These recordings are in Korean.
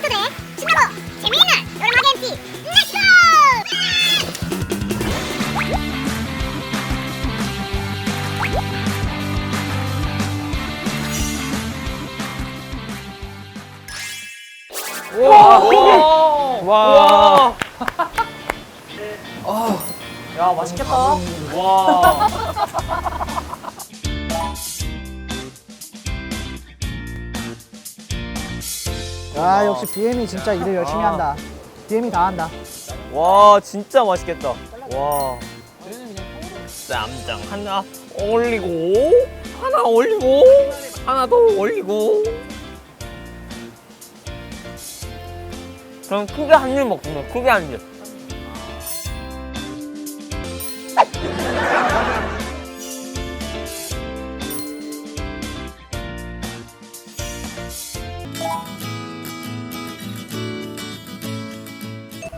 신나고 재미있는 여름하게 MC 렛츠고! 와. 와. 야 맛있겠다. 와. 아 역시 BM이 진짜 일을 열심히 아. 한다. BM이 다 한다. 와, 진짜 맛있겠다. 와. 쌈장 하나 올리고 하나 올리고 하나 더 올리고 그럼 크게 한 입 먹습니다. 크게 한 입.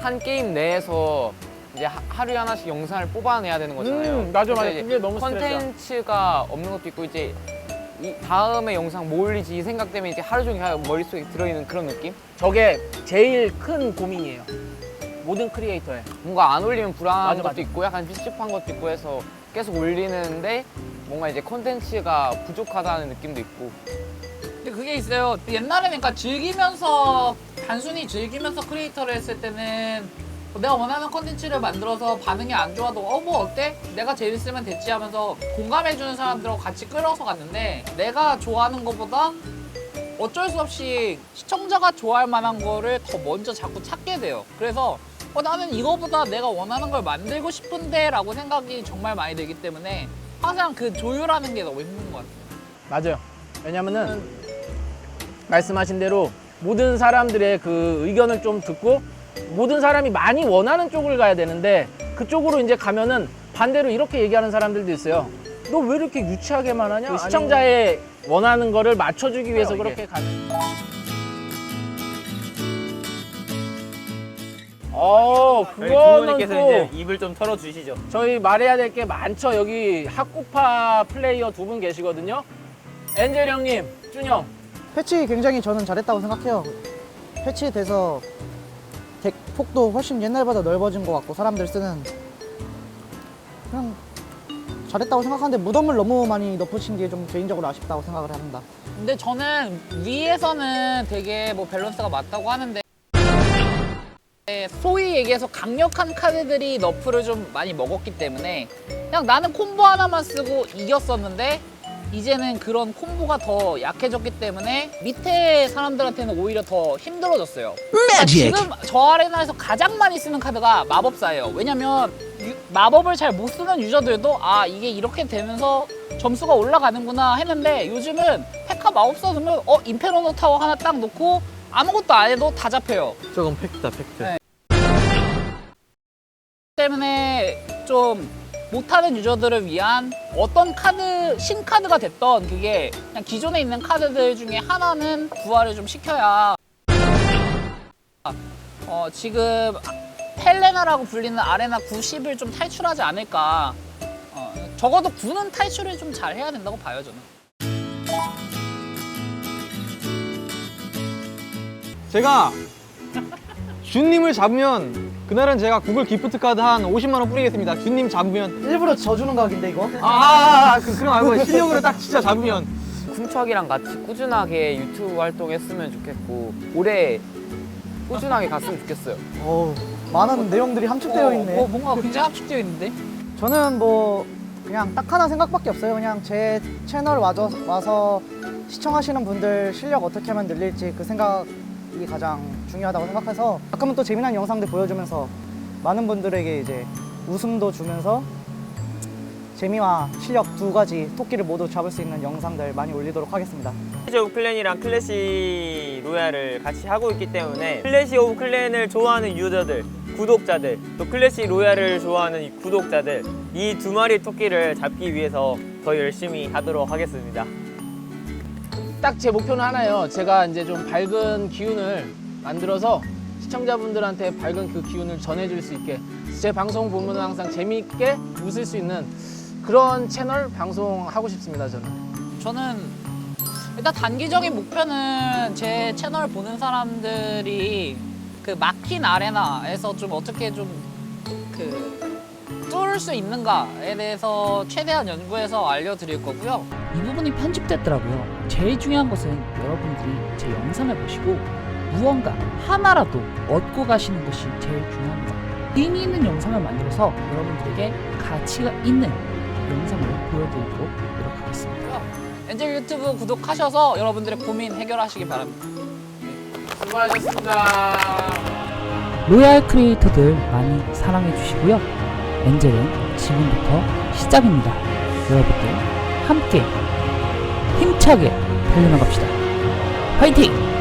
한 게임 내에서 이제 하- 하루에 하나씩 영상을 뽑아내야 되는 거잖아요. 음, 맞아, 맞아. 그게 너무 스트레스야. 컨텐츠가 없는 것도 있고 이제 이 다음에 영상 뭐 올리지 이 생각 때문에 이제 하루 종일 그냥 머릿속에 들어있는 그런 느낌? 저게 제일 큰 고민이에요. 모든 크리에이터의. 뭔가 안 올리면 불안한 맞아, 것도 맞아. 있고 약간 찝찝한 것도 있고 해서 계속 올리는데 뭔가 이제 컨텐츠가 부족하다는 느낌도 있고 근데 그게 있어요. 옛날에는 그러니까 즐기면서 단순히 즐기면서 크리에이터를 했을 때는 내가 원하는 컨텐츠를 만들어서 반응이 안 좋아도 어 뭐 어때? 내가 재밌으면 됐지 하면서 공감해주는 사람들하고 같이 끌어서 갔는데 내가 좋아하는 것보다 어쩔 수 없이 시청자가 좋아할 만한 거를 더 먼저 자꾸 찾게 돼요. 그래서 어, 나는 이거보다 내가 원하는 걸 만들고 싶은데 라고 생각이 정말 많이 들기 때문에 항상 그 조율하는 게 너무 힘든 것 같아요. 맞아요. 왜냐면은 말씀하신 대로 모든 사람들의 그 의견을 좀 듣고 모든 사람이 많이 원하는 쪽을 가야 되는데 그쪽으로 이제 가면은 반대로 이렇게 얘기하는 사람들도 있어요. 너 왜 이렇게 유치하게만 하냐? 그 시청자의 원하는 거를 맞춰주기 위해서 이게. 그렇게 가는. 어, 저희 그거는 부모님께서 또 이제 입을 좀 털어 주시죠. 저희 말해야 될 게 많죠. 여기 학구파 플레이어 두 분 계시거든요. 엔젤 형님, 준 형. 패치 굉장히 저는 잘했다고 생각해요. 패치돼서 덱 폭도 훨씬 옛날보다 넓어진 것 같고 사람들 쓰는 그냥 잘했다고 생각하는데 무덤을 너무 많이 넣으신 게 좀 개인적으로 아쉽다고 생각을 합니다. 근데 저는 위에서는 되게 뭐 밸런스가 맞다고 하는데 소위 얘기해서 강력한 카드들이 너프를 좀 많이 먹었기 때문에 그냥 나는 콤보 하나만 쓰고 이겼었는데 이제는 그런 콤보가 더 약해졌기 때문에 밑에 사람들한테는 오히려 더 힘들어졌어요. 그러니까 지금 저 아레나에서 가장 많이 쓰는 카드가 마법사예요. 왜냐면 유- 마법을 잘 못 쓰는 유저들도 아 이게 이렇게 되면서 점수가 올라가는구나 했는데 요즘은 페카 마법사 넣으면 어 임페로노 타워 하나 딱 놓고 아무것도 안 해도 다 잡혀요. 조금 팩트다, 팩트. 네. 때문에 좀 못하는 유저들을 위한 어떤 카드 신카드가 됐던 그게 그냥 기존에 있는 카드들 중에 하나는 부활을 좀 시켜야. 어, 지금 헬레나라고 불리는 아레나 90을 좀 탈출하지 않을까. 어, 적어도 9는 탈출을 좀 잘 해야 된다고 봐요 저는. 제가 준님을 잡으면 그날은 제가 구글 기프트 카드 한 50만 원 뿌리겠습니다. 준님 잡으면 일부러 져주는 각인데 이거? 아, 아, 아 그, 그런 말고 실력으로 딱 진짜 잡으면 쿵척이랑 같이 꾸준하게 유튜브 활동했으면 좋겠고 올해 꾸준하게 갔으면 좋겠어요. 어우, 많은 내용들이 함축되어 있네. 어, 어, 뭔가 굉장히 합축되어 있는데 저는 뭐 그냥 딱 하나 생각밖에 없어요. 그냥 제 채널 와서, 와서 시청하시는 분들 실력 어떻게 하면 늘릴지 그 생각 이 가장 중요하다고 생각해서 가끔은 또 재미난 영상들 보여주면서 많은 분들에게 이제 웃음도 주면서 재미와 실력 두 가지 토끼를 모두 잡을 수 있는 영상들 많이 올리도록 하겠습니다. 클래시 오브 클랜이랑 클래시 로얄을 같이 하고 있기 때문에 클래시 오브 클랜을 좋아하는 유저들, 구독자들, 또 클래시 로얄을 좋아하는 이 구독자들 이 두 마리 토끼를 잡기 위해서 더 열심히 하도록 하겠습니다. 딱 제 목표는 하나예요. 제가 이제 좀 밝은 기운을 만들어서 시청자분들한테 밝은 그 기운을 전해줄 수 있게 제 방송 보면 항상 재미있게 웃을 수 있는 그런 채널 방송하고 싶습니다. 저는. 저는 일단 단기적인 목표는 제 채널 보는 사람들이 그 막힌 아레나에서 좀 어떻게 좀 그 뚫을 수 있는가에 대해서 최대한 연구해서 알려드릴 거고요. 이 부분이 편집됐더라고요. 제일 중요한 것은 여러분들이 제 영상을 보시고 무언가 하나라도 얻고 가시는 것이 제일 중요합니다. 의미 있는 영상을 만들어서 여러분들에게 가치가 있는 영상을 보여드리도록 노력하겠습니다. 엔젤 유튜브 구독하셔서 여러분들의 고민 해결하시기 바랍니다. 수고하셨습니다. 로얄 크리에이터들 많이 사랑해 주시고요. 엔젤은 지금부터 시작입니다. 여러분들 함께 힘차게 달려나갑시다. 화이팅!